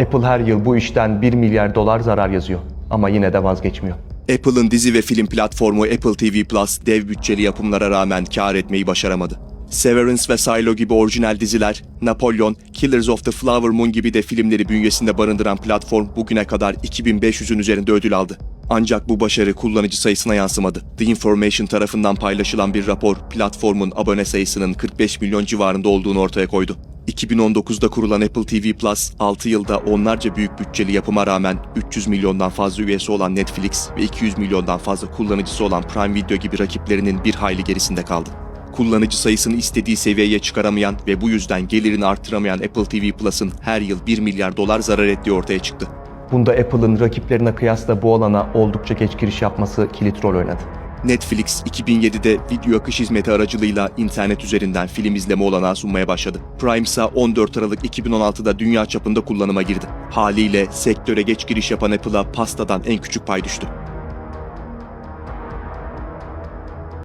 Apple her yıl bu işten 1 milyar dolar zarar yazıyor ama yine de vazgeçmiyor. Apple'ın dizi ve film platformu Apple TV Plus dev bütçeli yapımlara rağmen kar etmeyi başaramadı. Severance ve Silo gibi orijinal diziler, Napolyon, Killers of the Flower Moon gibi de filmleri bünyesinde barındıran platform bugüne kadar 2500'ün üzerinde ödül aldı. Ancak bu başarı kullanıcı sayısına yansımadı. The Information tarafından paylaşılan bir rapor platformun abone sayısının 45 milyon civarında olduğunu ortaya koydu. 2019'da kurulan Apple TV Plus, 6 yılda onlarca büyük bütçeli yapıma rağmen 300 milyondan fazla üyesi olan Netflix ve 200 milyondan fazla kullanıcısı olan Prime Video gibi rakiplerinin bir hayli gerisinde kaldı. Kullanıcı sayısını istediği seviyeye çıkaramayan ve bu yüzden gelirini arttıramayan Apple TV Plus'ın her yıl 1 milyar dolar zarar ettiği ortaya çıktı. Bunda Apple'ın rakiplerine kıyasla bu alana oldukça geç giriş yapması kilit rol oynadı. Netflix 2007'de video akış hizmeti aracılığıyla internet üzerinden film izleme olanağı sunmaya başladı. Prime ise 14 Aralık 2016'da dünya çapında kullanıma girdi. Haliyle sektöre geç giriş yapan Apple'a pastadan en küçük pay düştü.